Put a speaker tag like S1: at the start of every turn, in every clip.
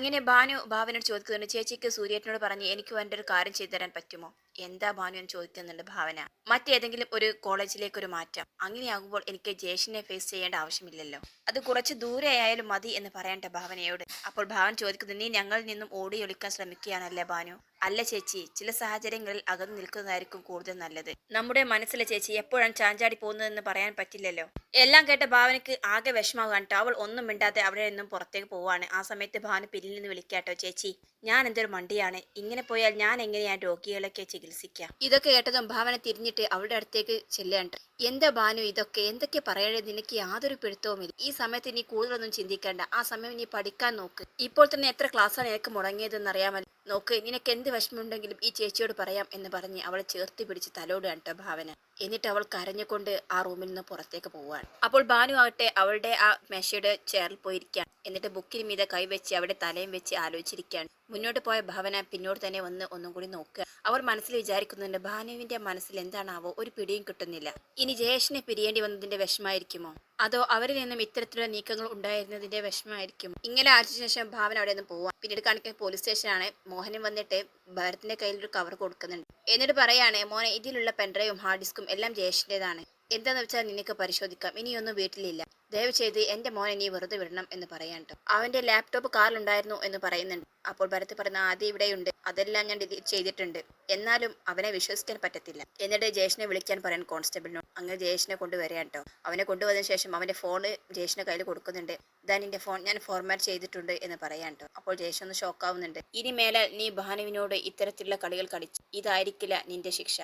S1: അങ്ങനെ ഭാനു ഭാവനോട് ചോദിക്കുന്നുണ്ട് ചേച്ചിക്ക് സൂര്യേട്ടനോട് പറഞ്ഞ് എനിക്ക് എന്റെ ഒരു കാര്യം ചെയ്തു തരാൻ പറ്റുമോ? എന്താ ഭാനു എന്ന് ചോദിക്കുന്നുണ്ട് ഭാവന. മറ്റേതെങ്കിലും ഒരു കോളേജിലേക്ക് ഒരു മാറ്റം. അങ്ങനെയാകുമ്പോൾ എനിക്ക് ജേഷിനെ ഫേസ് ചെയ്യേണ്ട ആവശ്യമില്ലല്ലോ. അത് കുറച്ച് ദൂരെ ആയാലും മതി എന്ന് പറയണ്ട ഭാവനയോട്. അപ്പോൾ ഭാവൻ ചോദിക്കുന്നു നീ ഞങ്ങളിൽ നിന്നും ഓടി ഒളിക്കാൻ ശ്രമിക്കുകയാണല്ലേ ഭാനു? അല്ല ചേച്ചി ചില സാഹചര്യങ്ങളിൽ അകന്നു നിൽക്കുന്നതായിരിക്കും കൂടുതൽ നല്ലത്. നമ്മുടെ മനസ്സിലെ ചേച്ചി എപ്പോഴാണ് ചാഞ്ചാടി പോകുന്നതെന്ന് പറയാൻ പറ്റില്ലല്ലോ. എല്ലാം കേട്ട ഭാവനയ്ക്ക് ആകെ വിഷമാകാൻ അവൾ ഒന്നും മിണ്ടാതെ അവിടെ നിന്നും പുറത്തേക്ക് പോവാണ്. ആ സമയത്ത് ഭാവന പിന്നിൽ നിന്ന് വിളിക്കാട്ടോ ചേച്ചി ഞാൻ എന്തൊരു മണ്ടിയാണ്. ഇങ്ങനെ പോയാൽ ഞാൻ എങ്ങനെയാണ് രോഗികളൊക്കെ ചികിത്സിക്കുക ഇതൊക്കെ കേട്ടതും ഭാവന തിരിഞ്ഞിട്ട് അവളുടെ അടുത്തേക്ക് ചെല്ലേണ്ട എന്താ ഭാനു ഇതൊക്കെ? എന്തൊക്കെ പറയണേ? നിനക്ക് യാതൊരു പിടുത്തവുമില്ല. ഈ സമയത്ത് നീ കൂടുതലൊന്നും ചിന്തിക്കേണ്ട. ആ സമയം നീ പഠിക്കാൻ നോക്ക്. ഇപ്പോൾ തന്നെ എത്ര ക്ലാസ്സാണ് നിനക്ക് മുടങ്ങിയതെന്ന് അറിയാമല്ലോ നോക്ക്. നിനക്ക് എന്ത് വിഷമമുണ്ടെങ്കിലും ഈ ചേച്ചിയോട് പറയാം എന്ന് പറഞ്ഞ് അവളെ ചേർത്ത് പിടിച്ച് തലോടുകയാണ് ഭാവന. എന്നിട്ട് അവൾ കരഞ്ഞുകൊണ്ട് ആ റൂമിൽ നിന്ന് പുറത്തേക്ക് പോവാണ് അപ്പോൾ ഭാനു ആവട്ടെ അവളുടെ ആ മെഷയുടെ ചെയറിൽ പോയിരിക്കുകയാണ്. എന്നിട്ട് ബുക്കിന് മീതെ കൈവച്ച് അവിടെ തലയും വെച്ച് ആലോചിച്ചിരിക്കുകയാണ്. മുന്നോട്ട് പോയ ഭാവന പിന്നോട് തന്നെ വന്ന് ഒന്നും കൂടി നോക്കുക. അവർ മനസ്സിൽ വിചാരിക്കുന്നുണ്ട് ഭാനുവിന്റെ മനസ്സിൽ എന്താണാവോ ഒരു പിടിയും കിട്ടുന്നില്ല. ഇനി ജയേഷിനെ പിരിയേണ്ടി വന്നതിന്റെ വിഷമായിരിക്കുമോ അതോ അവരിൽ നിന്നും ഇത്തരത്തിലുള്ള നീക്കങ്ങൾ ഉണ്ടായിരുന്നതിന്റെ വിഷമായിരിക്കും ഇങ്ങനെ ആഴ്ച ശേഷം ഭാവന അവിടെ നിന്ന് പോവാം. പിന്നീട് കാണിക്കുന്ന പോലീസ് സ്റ്റേഷനാണ് മോഹനും വന്നിട്ട് ഭരത്തിന്റെ കയ്യിൽ ഒരു കവർ കൊടുക്കുന്നുണ്ട്. എന്നിട്ട് പറയാണ് മോനെ ഇതിലുള്ള പെൻഡ്രൈവും ഹാർഡ് ഡിസ്കും എല്ലാം ജയേഷിന്റെതാണ്. എന്താന്ന് വെച്ചാൽ നിനക്ക് പരിശോധിക്കാം. ഇനിയൊന്നും വീട്ടിലില്ല. ദയവ് ചെയ്ത് എന്റെ മോനെ നീ വെറുതെ വിടണം എന്ന് പറയാൻ ട്ടോ. അവന്റെ ലാപ്ടോപ്പ് കാറിലുണ്ടായിരുന്നു എന്ന് പറയുന്നുണ്ട്. അപ്പോൾ ഭരത് പറയുന്ന ആദ്യം ഇവിടെയുണ്ട്. അതെല്ലാം ഞാൻ ചെയ്തിട്ടുണ്ട്. എന്നാലും അവനെ വിശ്വസിക്കാൻ പറ്റത്തില്ല. എന്നിട്ട് ജയേഷിനെ വിളിക്കാൻ പറയാൻ കോൺസ്റ്റബിളിനോട് അങ്ങനെ ജയേഷിനെ കൊണ്ടുവരാൻ കേട്ടോ അവനെ കൊണ്ടുവന്നതിന് ശേഷം അവന്റെ ഫോണ് ജയേഷിന്റെ കയ്യിൽ കൊടുക്കുന്നുണ്ട്. ഇതാ നിന്റെ ഫോൺ ഞാൻ ഫോർമാറ്റ് ചെയ്തിട്ടുണ്ട് എന്ന് പറയാൻ കേട്ടോ അപ്പോൾ ജയേഷ് ഒന്ന് ഷോക്കാവുന്നുണ്ട് ഇനി മേലാൽ നീ ഭാനുവിനോട് ഇത്തരത്തിലുള്ള കളികൾ കളിച്ചു ഇതായിരിക്കില്ല നിന്റെ ശിക്ഷ.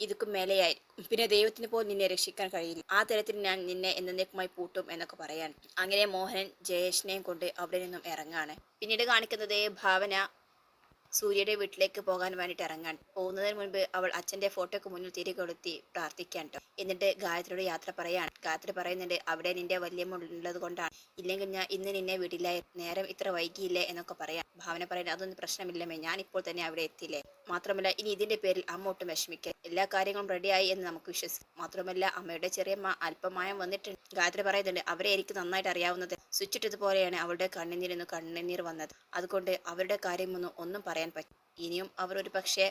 S1: ഇതുക്കും മേലെയായിരിക്കും. പിന്നെ ദൈവത്തിന് പോലും നിന്നെ രക്ഷിക്കാൻ കഴിയില്ല. ആ തരത്തിൽ ഞാൻ നിന്നെ എന്നേക്കുമായി പൂട്ടും എന്നൊക്കെ പറയാൻ. അങ്ങനെ മോഹനൻ ജയേഷിനെയും കൊണ്ട് അവിടെ നിന്നും ഇറങ്ങാണ്. പിന്നീട് കാണിക്കുന്നത് ഭാവന സൂര്യയുടെ വീട്ടിലേക്ക് പോകാൻ വേണ്ടിയിട്ട് ഇറങ്ങാൻ. പോകുന്നതിന് മുൻപ് അവൾ അച്ഛന്റെ ഫോട്ടോക്ക് മുന്നിൽ തിരി കൊളുത്തി പ്രാർത്ഥിക്കാൻ എന്നിട്ട് ഗായത്രിയുടെ യാത്ര പറയാൻ ഗായത്രി പറയുന്നുണ്ട് അവിടെ നിന്റെ വല്യമ്മ ഉള്ളത് കൊണ്ടാണ്. ഇല്ലെങ്കിൽ ഞാൻ ഇന്ന് നിന്നെ വിടില്ലായിരുന്നു നേരം ഇത്ര വൈകിയില്ലേ? എന്നൊക്കെ പറയാം. ഭാവന പറയുന്നത് അതൊന്നും പ്രശ്നമില്ലമേ ഞാൻ ഇപ്പോൾ തന്നെ അവിടെ എത്തില്ലേ? മാത്രമല്ല ഇനി ഇതിന്റെ പേരിൽ അമ്മ ഒട്ടും വിഷമിക്കാൻ എല്ലാ കാര്യങ്ങളും റെഡിയായി എന്ന് നമുക്ക് വിശ്വസിക്കാം. മാത്രമല്ല അമ്മയുടെ ചെറിയമ്മ അല്പമായം വന്നിട്ടുണ്ട്. ഗായത്രി പറയുന്നുണ്ട് അവരെ എനിക്ക് നന്നായിട്ട് അറിയാവുന്നത് സ്വിച്ചിട്ടതുപോലെയാണ് അവളുടെ കണ്ണുനീരിൽ നിന്ന് കണ്ണുനീർ വന്നത്. അതുകൊണ്ട് അവരുടെ കാര്യമൊന്നും ഒന്നും പറയാൻ പറ്റും. ഇനിയും അവർ ഒരു പക്ഷേ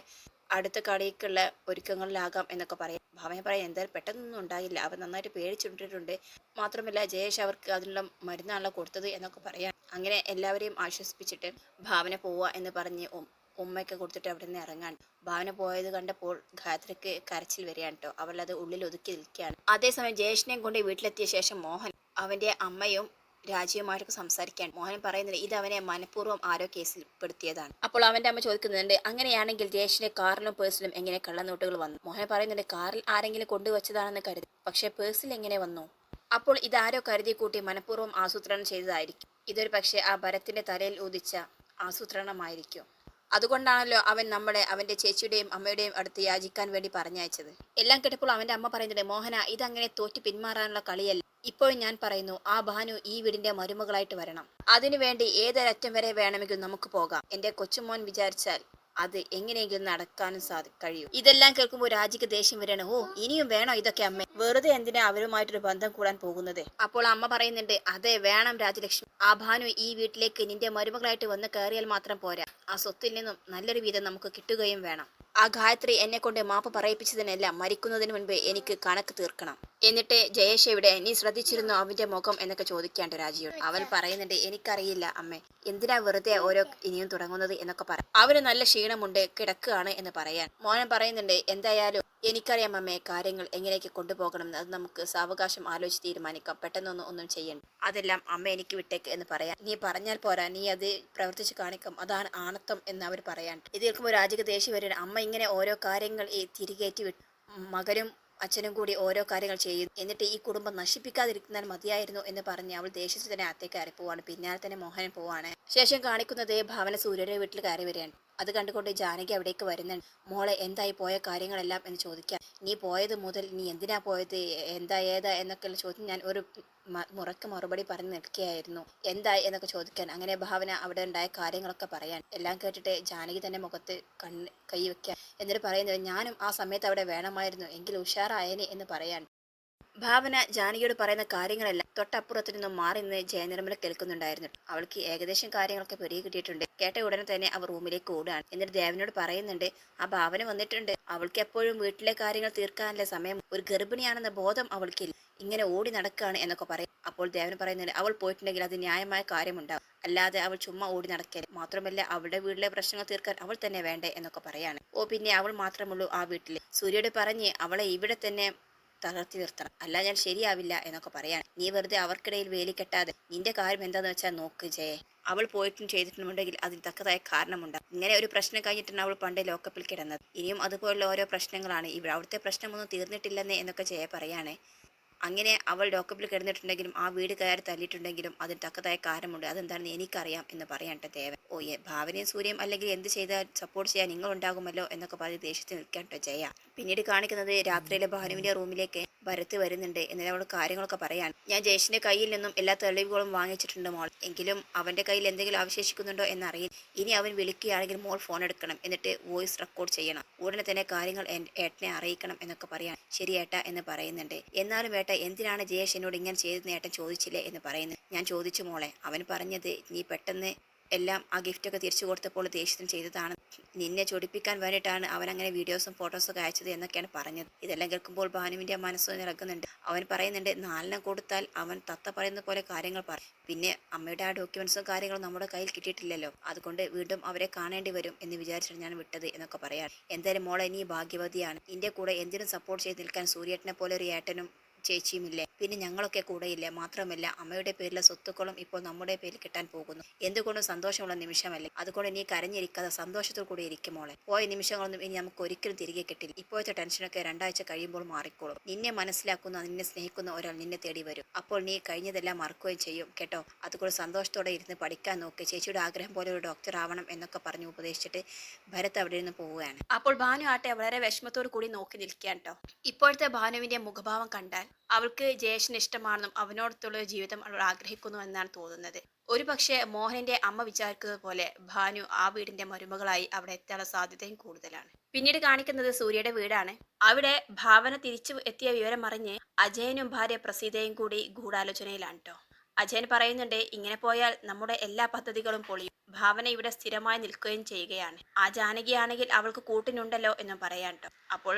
S1: അടുത്ത കളിക്കുള്ള ഒരുക്കങ്ങളിലാകാം എന്നൊക്കെ പറയാം. ഭാവന പറയാൻ എന്തായാലും പെട്ടെന്നൊന്നും ഉണ്ടാകില്ല അവർ നന്നായിട്ട് പേടിച്ചുണ്ടിട്ടുണ്ട് മാത്രമല്ല ജയേഷ് അവർക്ക് അതിനുള്ള മരുന്നാണല്ലോ കൊടുത്തത് എന്നൊക്കെ പറയാം. അങ്ങനെ എല്ലാവരെയും ആശ്വസിപ്പിച്ചിട്ട് ഭാവന പോവുക എന്ന് പറഞ്ഞ് ഉമ്മയ്ക്ക് കൊടുത്തിട്ട് അവിടെ നിന്ന് ഇറങ്ങാൻ ഭാവന പോയത് കണ്ടപ്പോൾ ഗായത്രിക്ക് കരച്ചിൽ വരികയാണ് കേട്ടോ. അവളത് ഉള്ളിൽ ഒതുക്കി നിൽക്കുകയാണ്. അതേസമയം ജയേഷിനെയും കൊണ്ട് വീട്ടിലെത്തിയ ശേഷം മോഹൻ അവന്റെ അമ്മയും രാജ്യവുമായിട്ടൊക്കെ സംസാരിക്കാൻ. മോഹൻ പറയുന്നത് ഇത് അവനെ മനഃപൂർവം ആരോ കേസിൽ പെടുത്തിയതാണ് അപ്പോൾ അവന്റെ അമ്മ ചോദിക്കുന്നുണ്ട് അങ്ങനെയാണെങ്കിൽ ജയേഷിന്റെ കാറിലും പേഴ്സിലും എങ്ങനെ കള്ളനോട്ടുകൾ വന്നു? മോഹൻ പറയുന്നുണ്ട് കാറിൽ ആരെങ്കിലും കൊണ്ടുവച്ചതാണെന്ന് കരുതി പക്ഷേ പേഴ്സിൽ എങ്ങനെ വന്നു? അപ്പോൾ ഇതാരോ കരുതി കൂട്ടി മനഃപൂർവം ആസൂത്രണം ചെയ്തതായിരിക്കും. ഇതൊരു പക്ഷേ ആ ഭരത്തിന്റെ തലയിൽ ഉദിച്ച ആസൂത്രണമായിരിക്കും. അതുകൊണ്ടാണല്ലോ അവൻ നമ്മളെ അവന്റെ ചേച്ചിയുടെയും അമ്മയുടെയും അടുത്ത് യാചിക്കാൻ വേണ്ടി പറഞ്ഞയച്ചത്. എല്ലാം കേട്ടപ്പോൾ അവന്റെ അമ്മ പറയുന്നുണ്ട് മോഹന ഇതങ്ങനെ തോറ്റു പിന്മാറാനുള്ള കളിയല്ല. ഇപ്പോൾ ഞാൻ പറയുന്നു ആ ഭാനു ഈ വീടിന്റെ മരുമകളായിട്ട് വരണം. അതിനുവേണ്ടി ഏതൊരറ്റം വരെ വേണമെങ്കിലും നമുക്ക് പോകാം. എന്റെ കൊച്ചുമോൻ വിചാരിച്ചാൽ അത് എങ്ങനെയെങ്കിലും നടക്കാനും സാധി കഴിയും. ഇതെല്ലാം കേൾക്കുമ്പോൾ രാജിക്ക് ദേഷ്യം വരണം ഓ ഇനിയും വേണോ ഇതൊക്കെ അമ്മ? വെറുതെ എന്തിനാ അവരുമായിട്ടൊരു ബന്ധം കൂടാൻ പോകുന്നത്? അപ്പോൾ അമ്മ പറയുന്നുണ്ട് അതെ വേണം രാജലക്ഷ്മി. ആ ഭാനു ഈ വീട്ടിലേക്ക് നിന്റെ മരുമകളായിട്ട് വന്ന് കയറിയാൽ മാത്രം പോരാ. ആ സ്വത്തിൽ നിന്നും നല്ലൊരു വീതം നമുക്ക് കിട്ടുകയും വേണം. ആ ഗായത്രി എന്നെ കൊണ്ട് മാപ്പ് പറയിപ്പിച്ചതിനെല്ലാം മരിക്കുന്നതിന് മുൻപ് എനിക്ക് കണക്ക് തീർക്കണം. എന്നിട്ട് ജയേഷ് എവിടെ? നീ ശ്രദ്ധിച്ചിരുന്നു അവന്റെ മുഖം എന്നൊക്കെ ചോദിക്കാണ്ട് രാജിയോട് അവൻ പറയുന്നുണ്ട് എനിക്കറിയില്ല അമ്മേ എന്തിനാ വെറുതെ ഓരോ ഇനിയും തുടങ്ങുന്നത് എന്നൊക്കെ പറ അവന് നല്ല ക്ഷീണമുണ്ട് കിടക്കുകയാണ് എന്ന് പറയാൻ. മോഹൻ പറയുന്നുണ്ട് എന്തായാലും എനിക്കറിയാം അമ്മേ കാര്യങ്ങൾ എങ്ങനെയൊക്കെ കൊണ്ടുപോകണം അത് നമുക്ക് സാവകാശം ആലോചിച്ച് തീരുമാനിക്കാം. പെട്ടെന്നൊന്നും ഒന്നും ചെയ്യണ്ട. അതെല്ലാം അമ്മ എനിക്ക് വിട്ടേക്ക് എന്ന് പറയാൻ. നീ പറഞ്ഞാൽ പോരാ. നീ അത് പ്രവർത്തിച്ച് കാണിക്കും. അതാണ് ആണത്വം എന്ന് അവർ പറയാൻ. ഇത് കേൾക്കുമ്പോൾ രാജിക ദേഷ്യം വരികയാണ്. അമ്മ ഇങ്ങനെ ഓരോ കാര്യങ്ങൾ ഈ തിരികേറ്റി വിട്ടു മകനും അച്ഛനും കൂടി ഓരോ കാര്യങ്ങൾ ചെയ്യും എന്നിട്ട് ഈ കുടുംബം നശിപ്പിക്കാതിരിക്കുന്നാൽ മതിയായിരുന്നു എന്ന് പറഞ്ഞ് അവൾ ദേഷ്യത്തിൽ തന്നെ അകത്തേക്ക് കയറി പോവാണ്. പിന്നാലെ തന്നെ മോഹൻ പോവാണ്. ശേഷം കാണിക്കുന്നത് ഭാവന സൂര്യയുടെ വീട്ടിൽ കയറി വരികയാണ്. അത് കണ്ടുകൊണ്ട് ജാനകി അവിടേക്ക് വരുന്നുണ്ട്. മോളെ എന്തായി പോയ കാര്യങ്ങളെല്ലാം എന്ന് ചോദിക്കാം. നീ പോയത് മുതൽ നീ എന്തിനാ പോയത്? എന്താ ഏതാ എന്നൊക്കെയുള്ള ചോദ്യം ഞാൻ ഒരു മുറക്ക് മറുപടി പറഞ്ഞു നിൽക്കുകയായിരുന്നു. എന്തായി എന്നൊക്കെ ചോദിക്കാൻ. അങ്ങനെ ഭാവന അവിടെ ഉണ്ടായ കാര്യങ്ങളൊക്കെ പറയാൻ. എല്ലാം കേട്ടിട്ട് ജാനകി തന്നെ മുഖത്ത് കണ്ണ് കൈ വെക്കാൻ എന്നിട്ട് പറയുന്നത് ഞാനും ആ സമയത്ത് അവിടെ വേണമായിരുന്നു. എങ്കിൽ ഉഷാറായനെ എന്ന് പറയാൻ. ഭാവന ജാനകിയോട് പറയുന്ന കാര്യങ്ങളെല്ലാം തൊട്ടപ്പുറത്തു നിന്നും മാറി നിന്ന് ജയനിർമ്മല കേൾക്കുന്നുണ്ടായിരുന്നു. അവൾക്ക് ഏകദേശം കാര്യങ്ങളൊക്കെ പെരുകി കിട്ടിയിട്ടുണ്ട്. കേട്ട ഉടനെ തന്നെ അവർ റൂമിലേക്ക് ഓടുകയാണ്. എന്നിട്ട് ദേവനോട് പറയുന്നുണ്ട് ആ ഭാവന വന്നിട്ടുണ്ട്. അവൾക്ക് എപ്പോഴും വീട്ടിലെ കാര്യങ്ങൾ തീർക്കാനുള്ള സമയം ഒരു ഗർഭിണിയാണെന്ന ബോധം അവൾക്കില്ല. ഇങ്ങനെ ഓടി നടക്കുകയാണ് എന്നൊക്കെ പറയും. അപ്പോൾ ദേവൻ പറയുന്നുണ്ട് അവൾ പോയിട്ടുണ്ടെങ്കിൽ അത് ന്യായമായ കാര്യമുണ്ടാവും. അല്ലാതെ അവൾ ചുമ്മാ ഓടി നടക്കരുത്. മാത്രമല്ല അവളുടെ വീട്ടിലെ പ്രശ്നങ്ങൾ തീർക്കാൻ അവൾ തന്നെ വേണ്ടേ എന്നൊക്കെ പറയാണ്. ഓ പിന്നെ അവൾ മാത്രമുള്ളൂ ആ വീട്ടിൽ സൂര്യയോട് പറഞ്ഞ് അവളെ ഇവിടെ തന്നെ തളർത്തി നിർത്തണം. അല്ല ഞാൻ ശരിയാവില്ല എന്നൊക്കെ പറയാണ് നീ വെറുതെ അവർക്കിടയിൽ വേലി കെട്ടാതെ നിന്റെ കാര്യം എന്താന്ന് വെച്ചാൽ നോക്ക് ജയെ. അവൾ പോയിട്ടും ചെയ്തിട്ടുണ്ടെങ്കിൽ അതിന് തക്കതായ കാരണമുണ്ട്. ഇങ്ങനെ ഒരു പ്രശ്നം കഴിഞ്ഞിട്ടാണ് അവൾ പണ്ട് ലോക്കപ്പിൽ കിടന്നത്. ഇനിയും അതുപോലുള്ള ഓരോ പ്രശ്നങ്ങളാണ്. ഇവിടെ അവിടുത്തെ പ്രശ്നമൊന്നും തീർന്നിട്ടില്ലെന്നേ എന്നൊക്കെ ജയ പറയാണ്. അങ്ങനെ അവൾ ലോക്കപ്പിൽ കിടന്നിട്ടുണ്ടെങ്കിലും ആ വീട് കയറി തല്ലിയിട്ടുണ്ടെങ്കിലും അതിന് തക്കതായ കാരണമുണ്ട്. അതെന്താണെന്ന് എനിക്കറിയാം എന്ന് പറയട്ടെ ദേവൻ. ഓ ഏ ഭാവനയും സൂര്യയും അല്ലെങ്കിൽ എന്ത് ചെയ്താൽ സപ്പോർട്ട് ചെയ്യാൻ നിങ്ങൾ ഉണ്ടാകുമല്ലോ എന്നൊക്കെ പറഞ്ഞ് ദേഷ്യത്തിൽ നിൽക്കട്ടോ ജയ. പിന്നീട് കാണിക്കുന്നത് രാത്രിയിലെ ഭാനുവിന്റെ റൂമിലേക്ക് ഭരത്ത് വരുന്നുണ്ട് എന്നിട്ട് അവൾ കാര്യങ്ങളൊക്കെ പറയാൻ. ഞാൻ ജയേഷിന്റെ കയ്യിൽ നിന്നും എല്ലാ തെളിവുകളും വാങ്ങിച്ചിട്ടുണ്ട് മോൾ. എങ്കിലും അവന്റെ കയ്യിൽ എന്തെങ്കിലും അവശേഷിക്കുന്നുണ്ടോ എന്നറിയില്ല ഇനി അവൻ വിളിക്കുകയാണെങ്കിൽ മോൾ ഫോൺ എടുക്കണം. എന്നിട്ട് വോയിസ് റെക്കോർഡ് ചെയ്യണം. ഉടനെ തന്നെ കാര്യങ്ങൾ ഏട്ടനെ അറിയിക്കണം എന്നൊക്കെ പറയാൻ. ശരി ഏട്ട എന്ന് പറയുന്നുണ്ട്. എന്നാലും എന്തിനാണ് ജയേഷ് എന്നോട് ഇങ്ങനെ ചെയ്തതെന്ന് ഏട്ടൻ ചോദിച്ചില്ലേ എന്ന് പറയുന്നു. ഞാൻ ചോദിച്ചു മോളെ അവൻ പറഞ്ഞത് നീ പെട്ടെന്ന് എല്ലാം ആ ഗിഫ്റ്റൊക്കെ തിരിച്ചു കൊടുത്തപ്പോൾ ദേഷ്യത്തിന് ചെയ്തതാണ്. നിന്നെ ചൊടിപ്പിക്കാൻ വേണ്ടിയിട്ടാണ് അവൻ അങ്ങനെ വീഡിയോസും ഫോട്ടോസും ഒക്കെ അയച്ചത് എന്നൊക്കെയാണ് പറഞ്ഞത്. ഇതെല്ലാം കേൾക്കുമ്പോൾ ഭാനുവിന്റെ മനസ്സ് നിറക്കുന്നുണ്ട് അവൻ പറയുന്നുണ്ട് നാലിനെ കൊടുത്താൽ അവൻ തത്ത പറയുന്ന പോലെ കാര്യങ്ങൾ പറയും പിന്നെ അമ്മയുടെ ആ ഡോക്യുമെന്റ്സും കാര്യങ്ങളും നമ്മുടെ കയ്യിൽ കിട്ടിയിട്ടില്ലല്ലോ. അതുകൊണ്ട് വീണ്ടും അവരെ കാണേണ്ടി വരും എന്ന് വിചാരിച്ചിട്ട് ഞാൻ വിട്ടത് എന്നൊക്കെ പറയാം എന്തായാലും മോളെ നീ ഭാഗ്യവതിയാണ്. നിന്റെ കൂടെ എന്തിനും സപ്പോർട്ട് ചെയ്ത് നിൽക്കാൻ സൂര്യേട്ടനെ പോലെ ഒരു ഏട്ടനും ചേച്ചിയുമില്ലേ? പിന്നെ ഞങ്ങളൊക്കെ കൂടെയില്ലേ? മാത്രമല്ല അമ്മയുടെ പേരിലെ സ്വത്തുക്കളും ഇപ്പോൾ നമ്മുടെ പേരിൽ കിട്ടാൻ പോകുന്നു. എന്തുകൊണ്ടും സന്തോഷമുള്ള നിമിഷമല്ലേ? അതുകൊണ്ട് നീ കരഞ്ഞിരിക്കാതെ സന്തോഷത്തോടു കൂടി ഇരിക്കുമോളെ പോയ നിമിഷങ്ങളൊന്നും ഇനി നമുക്ക് ഒരിക്കലും തിരികെ കിട്ടില്ല. ഇപ്പോഴത്തെ ടെൻഷനൊക്കെ രണ്ടാഴ്ച കഴിയുമ്പോൾ മാറിക്കോളും. നിന്നെ മനസ്സിലാക്കുന്ന നിന്നെ സ്നേഹിക്കുന്ന ഒരാൾ നിന്നെ തേടി വരും. അപ്പോൾ നീ കഴിഞ്ഞതെല്ലാം മറക്കുകയും ചെയ്യും കേട്ടോ? അതുകൊണ്ട് സന്തോഷത്തോടെ ഇരുന്ന് പഠിക്കാൻ നോക്ക്. ചേച്ചിയുടെ ആഗ്രഹം പോലെ ഒരു ഡോക്ടർ ആവണം എന്നൊക്കെ പറഞ്ഞ് ഉപദേശിച്ചിട്ട് ഭരത് അവിടെ നിന്ന് പോവുകയാണ്. അപ്പോൾ ഭാനു ആട്ടെ വളരെ വിഷമത്തോടു കൂടി നോക്കി നിൽക്കുകയാണ് കേട്ടോ. ഇപ്പോഴത്തെ ഭാനുവിന്റെ മുഖഭാവം കണ്ടാൽ അവൾക്ക് ജയേഷിന് ഇഷ്ടമാണെന്നും അവനോടത്തുള്ള ജീവിതം അവൾ ആഗ്രഹിക്കുന്നു എന്നാണ് തോന്നുന്നത്. ഒരു പക്ഷേ മോഹനന്റെ അമ്മ വിചാരിക്കുന്നത് പോലെ ഭാനു ആ വീടിന്റെ മരുമകളായി അവിടെ എത്താനുള്ള സാധ്യതയും കൂടുതലാണ്. പിന്നീട് കാണിക്കുന്നത് സൂര്യയുടെ വീടാണ്. അവിടെ ഭാവന തിരിച്ചു എത്തിയ വിവരം അറിഞ്ഞ് അജയനും ഭാര്യ പ്രസീതയും കൂടി ഗൂഢാലോചനയിലാണ് അജയൻ പറയുന്നുണ്ട് ഇങ്ങനെ പോയാൽ നമ്മുടെ എല്ലാ പദ്ധതികളും പൊളിയും. ഭാവന ഇവിടെ സ്ഥിരമായി നിൽക്കുകയും ചെയ്യുകയാണ്. ആ ജാനകിയാണെങ്കിൽ അവൾക്ക് കൂട്ടിനുണ്ടല്ലോ എന്നും പറയാൻ അപ്പോൾ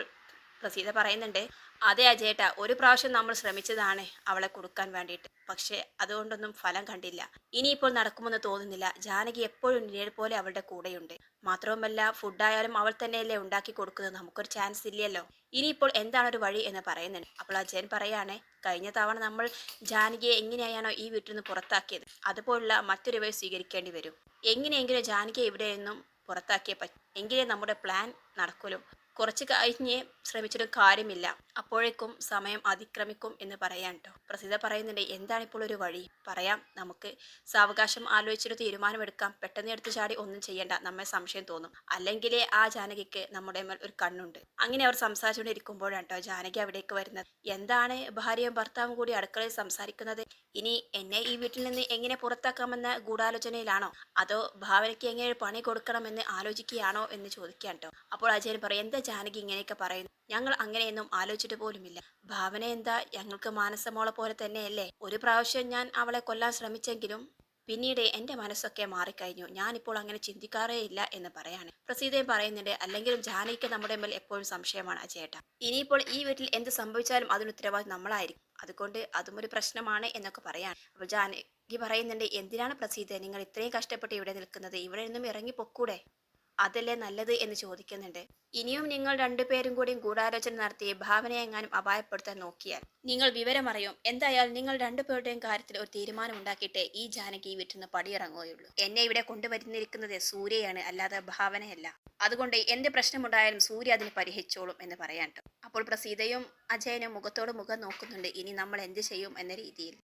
S1: പ്രസീത പറയുന്നുണ്ട് അതെ അജേട്ട ഒരു പ്രാവശ്യം നമ്മൾ ശ്രമിച്ചതാണ് അവളെ കൊടുക്കാൻ വേണ്ടിയിട്ട്. പക്ഷേ അതുകൊണ്ടൊന്നും ഫലം കണ്ടില്ല. ഇനിയിപ്പോൾ നടക്കുമെന്ന് തോന്നുന്നില്ല. ജാനകി എപ്പോഴും നിഴൽ പോലെ അവളുടെ കൂടെയുണ്ട്. മാത്രവുമല്ല ഫുഡായാലും അവൾ തന്നെയല്ലേ ഉണ്ടാക്കി കൊടുക്കുന്നത്. നമുക്കൊരു ചാൻസ് ഇല്ലല്ലോ. ഇനിയിപ്പോൾ എന്താണ് ഒരു വഴി എന്ന് പറയുന്നുണ്ട്. അപ്പോൾ അജയൻ പറയാണ് കഴിഞ്ഞ തവണ നമ്മൾ ജാനകിയെ എങ്ങനെയാണോ ഈ വീട്ടിൽ നിന്ന് പുറത്താക്കിയത്? അതുപോലുള്ള മറ്റൊരു വഴി സ്വീകരിക്കേണ്ടി വരും. എങ്ങനെയെങ്കിലും ജാനകിയെ ഇവിടെ നിന്നും പുറത്താക്കിയേ പറ്റും. എങ്കിലേ നമ്മുടെ പ്ലാൻ നടക്കുമല്ലോ കുറച്ച് കഴിഞ്ഞ് ശ്രമിച്ചിട്ട് കാര്യമില്ല. അപ്പോഴേക്കും സമയം അതിക്രമിക്കും എന്ന് പറയാൻ കേട്ടോ പ്രസിദ്ധ പറയുന്നുണ്ട് എന്താണ് ഇപ്പോൾ ഒരു വഴി? പറയാം. നമുക്ക് സാവകാശം ആലോചിച്ചിട്ട് തീരുമാനമെടുക്കാം. പെട്ടെന്ന് എടുത്തു ചാടി ഒന്നും ചെയ്യേണ്ട. നമ്മെ സംശയം തോന്നും. അല്ലെങ്കിൽ ആ ജാനകിക്ക് നമ്മുടെ മേൽ ഒരു കണ്ണുണ്ട്. അങ്ങനെ അവർ സംസാരിച്ചുകൊണ്ടിരിക്കുമ്പോഴാണ് കേട്ടോ ജാനകി അവിടേക്ക് വരുന്നത്. എന്താണ് ഭാര്യയും ഭർത്താവും കൂടി അടുക്കളയിൽ സംസാരിക്കുന്നത്? ഇനി എന്നെ ഈ വീട്ടിൽ നിന്ന് എങ്ങനെ പുറത്താക്കാമെന്ന ഗൂഢാലോചനയിലാണോ? അതോ ഭാവനയ്ക്ക് എങ്ങനെ പണി കൊടുക്കണമെന്ന് ആലോചിക്കുകയാണോ? എന്ന് ചോദിക്കാൻ കേട്ടോ അപ്പോൾ അജയൻ പറയും എന്താ ജാനകി ഇങ്ങനെയൊക്കെ പറയുന്നു. ഞങ്ങൾ അങ്ങനെയൊന്നും ആലോചിച്ചിട്ട് പോലുമില്ല. ഭാവന എന്താ? ഞങ്ങൾക്ക് മാനസമോളെ പോലെ തന്നെയല്ലേ? ഒരു പ്രാവശ്യം ഞാൻ അവളെ കൊല്ലാൻ ശ്രമിച്ചെങ്കിലും പിന്നീട് എന്റെ മനസ്സൊക്കെ മാറിക്കഴിഞ്ഞു. ഞാനിപ്പോൾ അങ്ങനെ ചിന്തിക്കാറേ ഇല്ല എന്ന് പറയാണ്. പ്രസീതയും പറയുന്നുണ്ട് അല്ലെങ്കിലും ജാനകിക്ക് നമ്മുടെ മേൽ എപ്പോഴും സംശയമാണ് അജയേട്ട. ഇനിയിപ്പോൾ ഈ വീട്ടിൽ എന്ത് സംഭവിച്ചാലും അതിന് ഉത്തരവാദിത്വം നമ്മളായിരിക്കും. അതുകൊണ്ട് അതും ഒരു പ്രശ്നമാണ് എന്നൊക്കെ പറയാണ്. അപ്പോൾ ജാനകി പറയുന്നുണ്ട് എന്തിനാണ് പ്രസീത? നിങ്ങൾ ഇത്രയും കഷ്ടപ്പെട്ട് ഇവിടെ നിൽക്കുന്നത്? ഇവിടെ നിന്നും ഇറങ്ങി പൊക്കൂടെ? അതല്ലേ നല്ലത് എന്ന് ചോദിക്കുന്നുണ്ട്. ഇനിയും നിങ്ങൾ രണ്ടുപേരും കൂടി ഗൂഢാലോചന നടത്തി ഭാവനയെങ്ങാനും അപായപ്പെടുത്താൻ നോക്കിയാൽ നിങ്ങൾ വിവരമറിയും എന്തായാലും നിങ്ങൾ രണ്ടുപേരുടെയും കാര്യത്തിൽ ഒരു തീരുമാനം ഉണ്ടാക്കിയിട്ട് ഈ ജാനകി വീട്ടിൽ നിന്ന് പടിയിറങ്ങുകയുള്ളൂ. എന്നെ ഇവിടെ കൊണ്ടുവരുന്നിരിക്കുന്നത് സൂര്യയാണ് അല്ലാതെ ഭാവനയല്ല. അതുകൊണ്ട് എന്ത് പ്രശ്നമുണ്ടായാലും സൂര്യ അതിന് പരിഹരിച്ചോളും എന്ന് പറയാൻ അപ്പോൾ പ്രസീതയും അജയനും മുഖത്തോട് മുഖം നോക്കുന്നുണ്ട്. ഇനി നമ്മൾ എന്ത് ചെയ്യും എന്ന രീതിയിൽ.